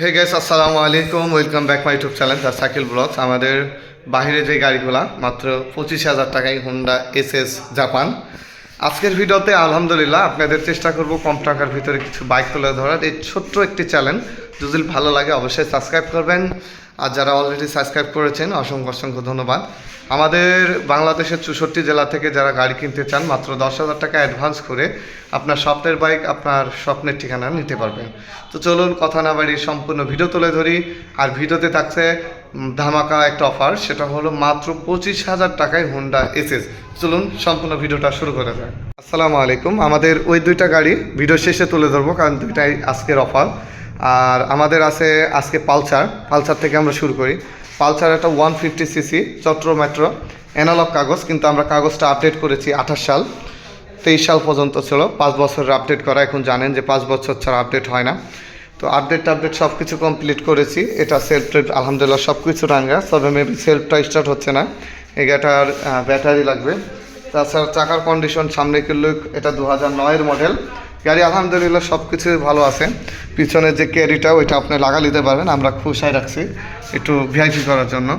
হে guys আসসালামু আলাইকুম welcome back my YouTube channel the cycle blogs আমাদের বাহিরে যে গাড়িগুলো, মাত্র পঁচিশ হাজার টাকায় হুন্ডা এস এস জাপান আজকের ভিডিওতে আলহামদুলিল্লাহ আপনাদের চেষ্টা করব কম টাকার ভিতরে কিছু বাইক তুলে ধরার। এই ছোট্ট একটি চ্যানেল যদি ভালো লাগে অবশ্যই সাবস্ক্রাইব করবেন। আর যারা অলরেডি সাবস্ক্রাইব করেছেন, অসংখ্য অসংখ্য ধন্যবাদ। আমাদের বাংলাদেশের চৌষট্টি জেলা থেকে যারা গাড়ি কিনতে চান, মাত্র দশ হাজার টাকা অ্যাডভান্স করে আপনার স্বপ্নের বাইক আপনার স্বপ্নের ঠিকানা নিতে পারবেন। তো চলুন, কথা না বাড়ি সম্পূর্ণ ভিডিও তুলে ধরি। আর ভিডিওতে থাকছে ধামাকা একটা অফার সেটা হলো মাত্র পঁচিশ হাজার টাকায় হুন্ডা এসএস চলুন, সম্পূর্ণ ভিডিওটা শুরু করা যাক। আসসালামু আলাইকুম। আমাদের ওই দুইটা গাড়ি ভিডিও শেষে তুলে ধরবো, কারণ দুইটাই আজকের অফার আর আমাদের আছে আজকে পালসার পালসার থেকে আমরা শুরু করি। পালসার একটা ওয়ান ফিফটি সিসি চট্র মেট্রো অ্যানালগ কাগজ, কিন্তু আমরা কাগজটা আপডেট করেছি আঠাশ সাল, তেইশ সাল পর্যন্ত ছিল। পাঁচ বছরের আপডেট করা, এখন জানেন যে পাঁচ বছর ছাড়া আপডেট হয় না। তো আপডেট আপডেট সব কিছু কমপ্লিট করেছি। এটা সেলফ টেপ আলহামদুলিল্লাহ সব কিছু রাঙ্গা, তবে মেবি সেলফটা স্টার্ট হচ্ছে না। এই গাটার ব্যাটারি লাগবে। তাছাড়া চাকার কন্ডিশন সামনে কিলো এটা দু হাজার নয়ের মডেল গাড়ি আলহামদুলিল্লাহ সব কিছুই ভালো আছে। পিছনের যে ক্যারিটা, ওইটা আপনি লাগা নিতে পারবেন। আমরা খুশাই রাখছি একটু ভিআইপি করার জন্য।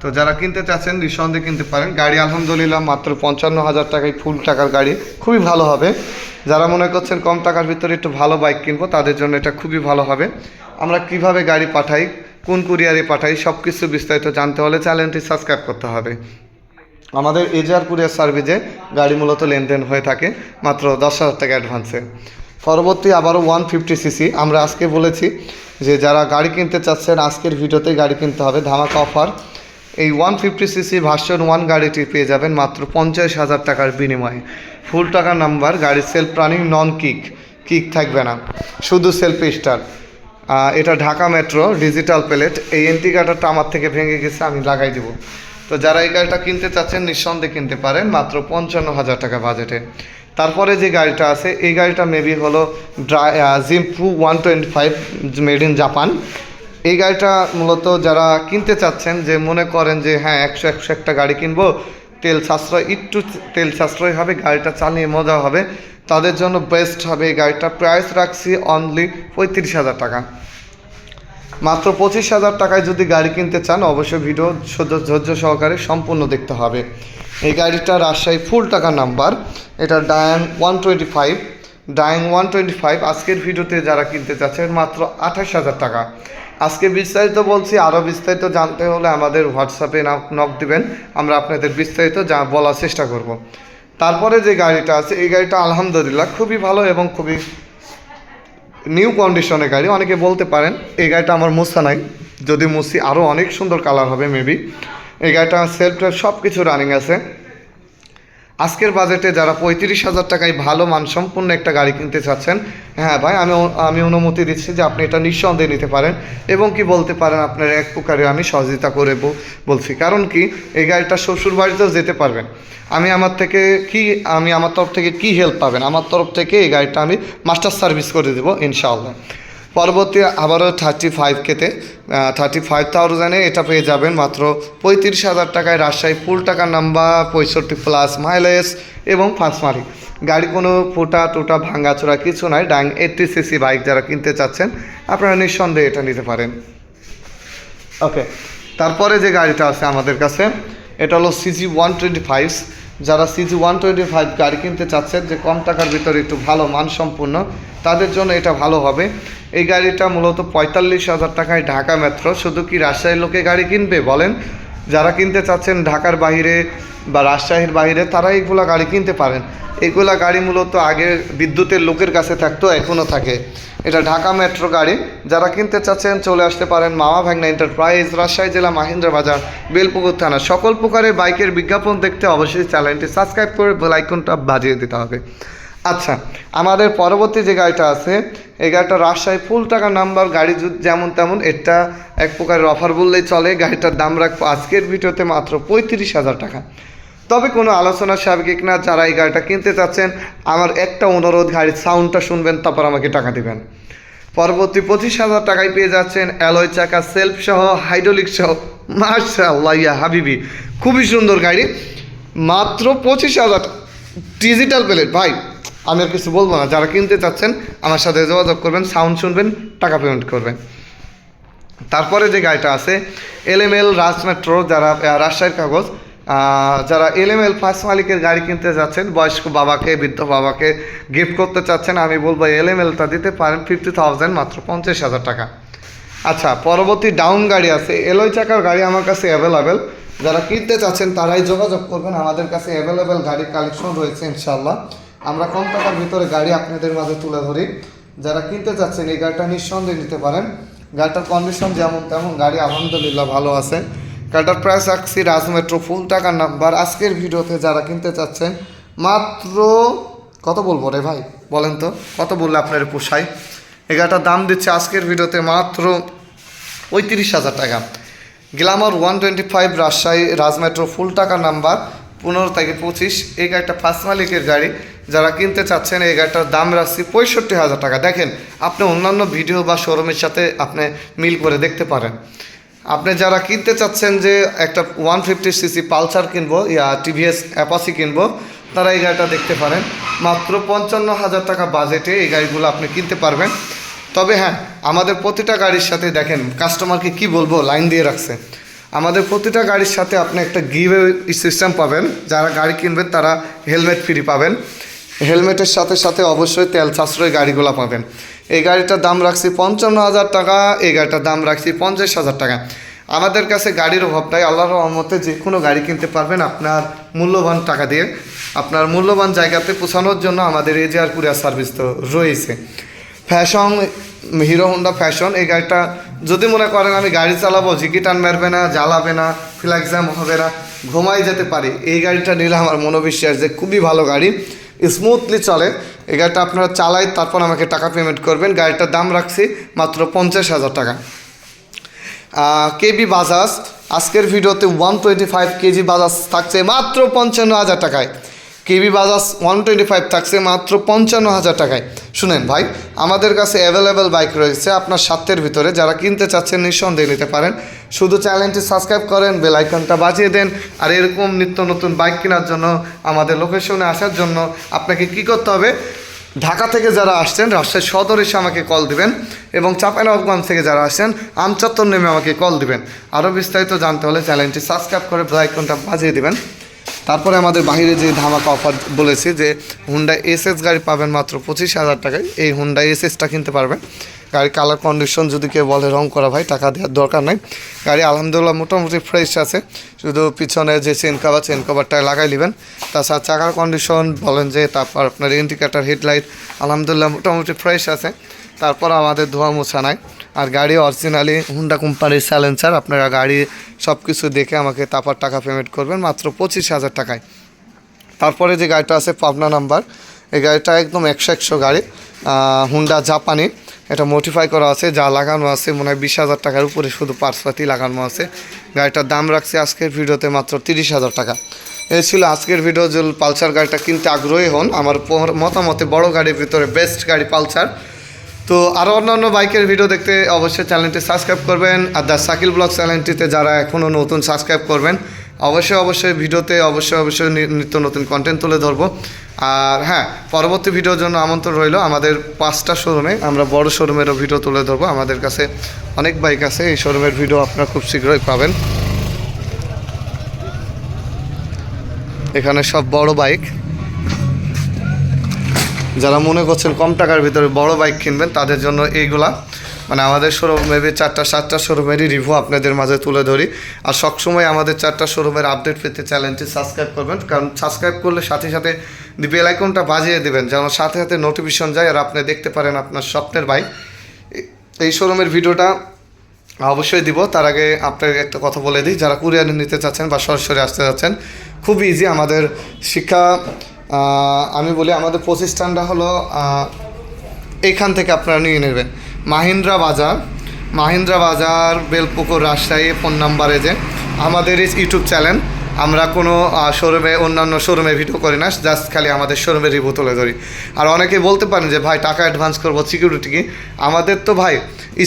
তো যারা কিনতে চাচ্ছেন, নিঃসন্দেহে কিনতে পারেন। গাড়ি আলহামদুলিল্লাহ মাত্র পঞ্চান্ন হাজার টাকায় ফুল টাকার গাড়ি। খুবই ভালো হবে। যারা মনে করছেন কম টাকার ভিতরে একটু ভালো বাইক কিনবো, তাদের জন্য এটা খুবই ভালো হবে। আমরা কীভাবে গাড়ি পাঠাই, কোন কুরিয়ারে পাঠাই সব কিছু বিস্তারিত জানতে হলে চ্যানেলটি সাবস্ক্রাইব করতে হবে। আমাদের এজার কুরিয়ার সার্ভিসে গাড়ি মূলত লেনদেন হয়ে থাকে মাত্র দশ হাজার টাকা অ্যাডভান্সে পরবর্তী আবারও ওয়ান ফিফটি সিসি আমরা আজকে বলেছি যে যারা গাড়ি কিনতে চাচ্ছেন, আজকের ভিডিওতেই গাড়ি কিনতে হবে। ধামাকা অফার এই one fifty CC version one গাড়িটি পেয়ে যাবেন মাত্র পঞ্চাশ হাজার টাকার বিনিময়ে। ফুল টাকার নাম্বার, গাড়ির self running non kick kick থাকবে না। শুধু সেলফ স্টার এটা ঢাকা মেট্রো ডিজিটাল প্লেট এই এন্টি কাটারটা আমার থেকে ভেঙে গেছে, আমি লাগাই দেবো। যারা এই গাড়িটা কিনতে চাচ্ছেন, নিঃসন্দেহে কিনতে পারেন, মাত্র পঞ্চান্ন হাজার টাকা বাজেটে। তারপরে যে গাড়িটা আছে, এই গাড়িটা মেবি হলো ড্রাই জিমপ্রু one twenty five made in Japan এই গাড়িটা মূলত যারা কিনতে চাচ্ছেন, যে মনে করেন যে হ্যাঁ একশো একশো একটা গাড়ি কিনবো, তেল সাশ্রয়, একটু তেল সাশ্রয় হবে, গাড়িটা চালিয়ে মজা হবে। তাদের জন্য বেস্ট হবে এই গাড়িটা। প্রাইস রাখছি অনলি পঁয়ত্রিশ হাজার টাকা। মাত্র পঁচিশ হাজার টাকায় যদি গাড়ি কিনতে চান, অবশ্যই ভিডিও ধৈর্য সহকারে সম্পূর্ণ দেখতে হবে। এই গাড়িটা রাজশাহী ফুল টাকা নাম্বার। এটা Dayang one twenty five Dayang one twenty five আজকের ভিডিওতে যারা কিনতে চাচ্ছেন, মাত্র আঠাশ হাজার টাকা। আজকে বিস্তারিত বলছি আরও বিস্তারিত জানতে হলে আমাদের হোয়াটসঅ্যাপে নক দিবেন। আমরা আপনাদের বিস্তারিত যা বলার চেষ্টা করব। তারপরে যে গাড়িটা আছে, এই গাড়িটা আলহামদুলিল্লাহ খুবই ভালো এবং খুবই নিউ কন্ডিশনের গাড়ি, অনেকে বলতে পারেন এই গাড়িটা আমার মুসা নাই। যদি মুসি আরও অনেক সুন্দর কালার হবে মেবি এই গাড়িটা সেলফ সব কিছু রানিং আছে। আজকের বাজেটে যারা পঁয়ত্রিশ হাজার টাকায় ভালো মানসম্পন্ন একটা গাড়ি কিনতে চাচ্ছেন হ্যাঁ ভাই, আমি আমি অনুমতি দিচ্ছি যে আপনি এটা নিঃসন্দেহে নিতে পারেন এবং কি বলতে পারেন আপনার এক প্রকারে আমি সহযোগিতা করে বলছি। কারণ কি, এই গাড়িটা শ্বশুর বাড়িতেও যেতে পারবেন। আমি আমার থেকে কি, আমি আমার তরফ থেকে কি হেল্প পাবেন? আমার তরফ থেকে এই গাড়িটা আমি মাস্টার সার্ভিস করে দেবো, ইনশাআল্লাহ। পরবর্তী আবারও থার্টি ফাইভ কেতে থার্টি ফাইভ থাউজেন্ডে এটা পেয়ে যাবেন মাত্র পঁয়ত্রিশ হাজার টাকায় রাজশাহী ফুল টাকার নাম্বার পঁয়ষট্টি প্লাস মাইলেজ এবং ফার্স্ট মারি গাড়ি কোনো ফুটা টুটা ভাঙ্গাচোরা কিছু নয় ডাং এইটটি সিসি বাইক যারা কিনতে চাচ্ছেন আপনারা নিঃসন্দেহে এটা নিতে পারেন। ওকে তারপরে যে গাড়িটা আছে আমাদের কাছে এটা হলো সিজি ওয়ান টোয়েন্টি ফাইভ যারা সিজি ওয়ান টোয়েন্টি ফাইভ গাড়ি কিনতে চাচ্ছেন যে কম টাকার ভিতরে একটু ভালো মানসম্পন্ন তাদের জন্য এটা ভালো হবে। এই গাড়িটা মূলত পঁয়তাল্লিশ হাজার টাকায় ঢাকা মেট্রো। শুধু কি রাজশাহীর লোকে গাড়ি কিনবে, বলেন? যারা কিনতে চাচ্ছেন ঢাকার বাইরে বা রাজশাহীর বাহিরে তারা এইগুলা গাড়ি কিনতে পারেন। এইগুলা গাড়ি মূলত আগে বিদ্যুতের লোকের কাছে থাকতো এখনও থাকে। এটা ঢাকা মেট্রো গাড়ি। যারা কিনতে চাচ্ছেন, চলে আসতে পারেন মামা ভাগনা এন্টারপ্রাইজ, রাজশাহী জেলা মাহিন্দ্রা বাজার, বেলপুকুর থানা। সকল প্রকারের বাইকের বিজ্ঞাপন দেখতে অবশ্যই চ্যানেলটি সাবস্ক্রাইব করে বেল আইকনটা বাজিয়ে দিতে হবে। আচ্ছা আমাদের পরবর্তী যে গাড়িটা আছে, এই গাড়িটা রাজশাহী ফুল টাকা নাম্বার গাড়ি যেমন তেমন, এটা এক প্রকারের অফার বললেই চলে। গাড়িটার দাম রাখব আজকের ভিডিওতে মাত্র পঁয়ত্রিশ হাজার টাকা। তবে কোনো আলোচনা সাবেক না, যারা এই গাড়িটা কিনতে চাচ্ছেন, আমার একটা অনুরোধ, গাড়ির সাউন্ডটা শুনবেন, তারপর আমাকে টাকা দেবেন। পরবর্তী পঁচিশ হাজার টাকায় পেয়ে যাচ্ছেন অ্যালয় চাকা, সেলফ সহ হাইড্রোলিক সহ মার্শাল্লাহ ইয়া হাবিবি, খুবই সুন্দর গাড়ি। মাত্র পঁচিশ হাজার ডিজিটাল প্লেট ভাই। আমি আর কিছু বলব না। যারা কিনতে চাচ্ছেন, আমার সাথে যোগাযোগ করবেন সাউন্ড শুনবেন, টাকা পেমেন্ট করবেন। তারপরে যে গাড়িটা আছে এলএমএল রাজ মেট্রো যারা রাজশাহীর কাগজ যারা এলএমএল ফার্স্ট মালিকের গাড়ি কিনতে যাচ্ছেন, বয়স্ক বাবাকে, বৃদ্ধ বাবাকে গিফট করতে চাচ্ছেন, আমি বলব এলএমএলটা দিতে পারেন ফিফটি থাউজেন্ড মাত্র পঞ্চাশ হাজার টাকা। আচ্ছা পরবর্তী ডাউন গাড়ি আছে এলওই চাকার গাড়ি আমার কাছে অ্যাভেলেবেল যারা কিনতে চাচ্ছেন, তারাই যোগাযোগ করবেন, আমাদের কাছে অ্যাভেলেবেল গাড়ির কালেকশন রয়েছে ইনশাল্লাহ আমরা কম টাকার ভিতরে গাড়ি আপনাদের মাঝে তুলে ধরি। যারা কিনতে চাচ্ছেন এই গাড়িটা নিঃসন্দেহে নিতে পারেন। গাড়িটার কন্ডিশন যেমন তেমন, গাড়ি আলহামদুলিল্লাহ ভালো আছে। গাড়িটার প্রাইস রাখছি রাজ মেট্রো ফুল টাকার নাম্বার আজকের ভিডিওতে যারা কিনতে চাচ্ছেন, মাত্র কত বলব রে ভাই? বলেন তো, কত বললে আপনার পোষায়? এই গাড়িটার দাম দিচ্ছে আজকের ভিডিওতে মাত্র পঁয়ত্রিশ হাজার টাকা। Glamour one twenty five Rajshahi রাজমেট্রো full টাকা নাম্বার পনেরো থেকে পঁচিশ, এই গাড়িটা ফার্স্ট মালিকের গাড়ি। যারা কিনতে চাচ্ছেন এই গাড়িটার দাম রাখছি পঁয়ষট্টি হাজার টাকা। দেখেন, আপনি অন্যান্য ভিডিও বা শোরুমের সাথে আপনি মিল করে দেখতে পারেন। আপনি যারা কিনতে চাচ্ছেন যে একটা ওয়ান ফিফটি সিসি পালসার কিনবো, ইয়া টিভিএস অ্যাপাসি কিনবো, তারা এই গাড়িটা দেখতে পারেন। মাত্র পঞ্চান্ন হাজার টাকা বাজেটে এই গাড়িগুলো আপনি কিনতে পারবেন। তবে হ্যাঁ আমাদের প্রতিটা গাড়ির সাথে দেখেন কাস্টমারকে কি বলব লাইন দিয়ে রাখছে। আমাদের প্রতিটা গাড়ির সাথে আপনি একটা গিভ সিস্টেম পাবেন। যারা গাড়ি কিনবেন, তারা হেলমেট ফ্রি পাবেন। হেলমেটের সাথে সাথে অবশ্যই তেল সাশ্রয় গাড়িগুলো পাবেন। এই গাড়িটার দাম রাখছি পঞ্চান্ন হাজার টাকা, এই গাড়িটার দাম রাখছি পঞ্চাশ হাজার টাকা। আমাদের কাছে গাড়ির অভাব নাই, আল্লাহর রহমতে যে কোনো গাড়ি কিনতে পারবেন আপনার মূল্যবান টাকা দিয়ে। আপনার মূল্যবান জায়গাতে পৌঁছানোর জন্য আমাদের এজিআর কুরিয়ার সার্ভিস তো রয়েছে। ফ্যাশন, হিরো হোন্ডা ফ্যাশন, এই গাড়িটা যদি মনে করেন আমি গাড়ি চালাবো, ঝিকি টান মারবে না, জ্বালাবে না ফিল এক্সাম হবে না, ঘুমাই যেতে পারি। এই গাড়িটা নিলে আমার মনোবিশ্বাস যে খুবই ভালো গাড়ি। স্মুথলি চলে। এই গাড়িটা আপনারা চালাই, তারপর আমাকে টাকা পেমেন্ট করবেন। গাড়িটার দাম রাখছি মাত্র পঞ্চাশ হাজার টাকা। কেবি বাজাজ, আজকের ভিডিওতে one twenty five KG Bajaj থাকছে মাত্র পঞ্চান্ন হাজার টাকায়। KB Bajaj one twenty five থাকছে মাত্র পঞ্চান্ন হাজার টাকায়। শুনেন ভাই, আমাদের কাছে অ্যাভেলেবেল বাইক রয়েছে আপনার স্বার্থের ভিতরে, যারা কিনতে চাচ্ছেন নিঃসন্দেহে নিতে পারেন। শুধু চ্যানেলটি সাবস্ক্রাইব করেন বেল আইকনটা বাজিয়ে দেন, আর এরকম নিত্য নতুন বাইক কেনার জন্য আমাদের লোকেশনে আসার জন্য আপনাকে কি করতে হবে? ঢাকা থেকে যারা আসছেন, রাজশাহী সদর এসে আমাকে কল দিবেন এবং চাঁপাইনবাবগঞ্জ থেকে যারা আসছেন, আমচত্বর নেমে আমাকে কল দিবেন। আরও বিস্তারিত জানতে হলে চ্যানেলটি সাবস্ক্রাইব করে বেলাইকনটা বাজিয়ে দিবেন। তারপরে আমাদের বাইরে যে ধামাকা অফার বলেছি যে হুন্ডা এসএস গাড়ি পাবেন মাত্র পঁচিশ হাজার টাকায়, এই হুন্ডা এসএসটা কিনতে পারবেন। গাড়ির কালার কন্ডিশন যদি কেউ বলে রং করা ভাই, টাকা দেওয়ার দরকার নাই। গাড়ি আলহামদুলিল্লাহ মোটামুটি ফ্রেশ আছে, শুধু পিছনে যে চেন কাভার চেন কাভারটা লাগাই নেবেন। তাছাড়া চাকার কন্ডিশন বলেন যে, তারপর আপনার ইন্ডিকেটার হেডলাইট আলহামদুলিল্লাহ মোটামুটি ফ্রেশ আছে। তারপর আমাদের ধোয়া মোছা নাই। আর গাড়ি অরিজিনালি হুন্ডা কোম্পানির স্যালেন্সার আপনারা গাড়ি সব কিছু দেখে আমাকে তারপর টাকা পেমেন্ট করবেন মাত্র পঁচিশ হাজার টাকায়। তারপরে যে গাড়িটা আছে পাবনা নাম্বার, এই গাড়িটা একদম একশো একশো গাড়ি হুন্ডা জাপানি এটা মডিফাই করা আছে, যা লাগানো আছে মনে হয় বিশ হাজার টাকার উপরে, শুধু পার্সপাতি লাগানো আছে। গাড়িটার দাম রাখছে আজকের ভিডিওতে মাত্র তিরিশ হাজার টাকা। এই ছিল আজকের ভিডিও যে পালসার গাড়িটা কিনতে আগ্রহী হন। আমার মতামতে বড় গাড়ির ভিতরে বেস্ট গাড়ি পালসার। তো আরও অন্যান্য বাইকের ভিডিও দেখতে অবশ্যই চ্যানেলটি সাবস্ক্রাইব করবেন আর দ্য সাকিল ব্লগ চ্যানেলটিতে যারা এখনও নতুন সাবস্ক্রাইব করবেন, অবশ্যই অবশ্যই ভিডিওতে অবশ্যই অবশ্যই নিত্য নতুন কন্টেন্ট তুলে ধরবো। আর হ্যাঁ পরবর্তী ভিডিওর জন্য আমন্ত্রণ রইল আমাদের পাঁচটা শোরুমে আমরা বড় শোরুমেরও ভিডিও তুলে ধরবো। আমাদের কাছে অনেক বাইক আছে, এই শোরুমের ভিডিও আপনারা খুব শীঘ্রই পাবেন। এখানে সব বড় বাইক যারা মনে করছেন কম টাকার ভিতরে বড় বাইক কিনবেন, তাদের জন্য এইগুলা। মানে আমাদের শোরুমে চারটা, সাতটা শোরুমেরই রিভিউ আপনাদের মাঝে তুলে ধরি। আর সবসময় আমাদের চারটা শোরুমের আপডেট পেতে চ্যানেলটি সাবস্ক্রাইব করবেন, কারণ সাবস্ক্রাইব করলে সাথে সাথে বেল আইকনটা বাজিয়ে দেবেন, যেন সাথে সাথে নোটিফিকেশন যায় আর আপনি দেখতে পারেন আপনার স্বপ্নের বাইক এই শোরুমের ভিডিওটা অবশ্যই দিব। তার আগে আপনাকে একটা কথা বলে দিই, যারা কুরিয়ারে নিতে চাচ্ছেন বা সরাসরি আসতে চাচ্ছেন, খুব ইজি আমাদের শিক্ষা আমি বলি আমাদের প্রতিষ্ঠানটা হলো আহ, এইখান থেকে আপনারা নিয়ে নেবেন। মাহিন্দ্রা বাজার। মাহিন্দ্রা বাজার বেলপুকুর রাজশাহী ফোন নাম্বারে যে আমাদের ইউটিউব চ্যানেল। আমরা কোনো শোরুমে অন্যান্য শোরুমে ভিডিও করি না জাস্ট খালি আমাদের শোরুমে রিভিউ তুলে ধরি। আর অনেকে বলতে পারেন যে ভাই টাকা অ্যাডভান্স করব সিকিউরিটি কি? আমাদের তো ভাই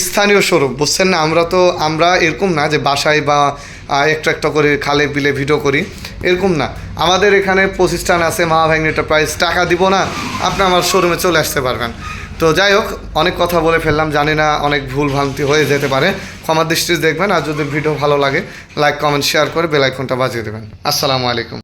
স্থানীয় শোরুম বুঝছেন না? আমরা তো আমরা এরকম না যে বাসায় বা একটা একটা করে খালে বিলে ভিডিও করি। এরকম না। আমাদের এখানে প্রতিষ্ঠান আছে মা ভ্যাগনেটার প্রাইস টাকা দিব না, আপনি আমার শোরুমে চলে আসতে পারবেন। তো যাই হোক, অনেক কথা বলে ফেললাম, জানি না অনেক ভুল ভ্রান্তি হয়ে যেতে পারে। ক্ষমা দৃষ্টি দেখবেন, আর যদি ভিডিও ভালো লাগে লাইক কমেন্ট শেয়ার করে বেলাইকনটা বাজিয়ে দেবেন। আসসালামু আলাইকুম।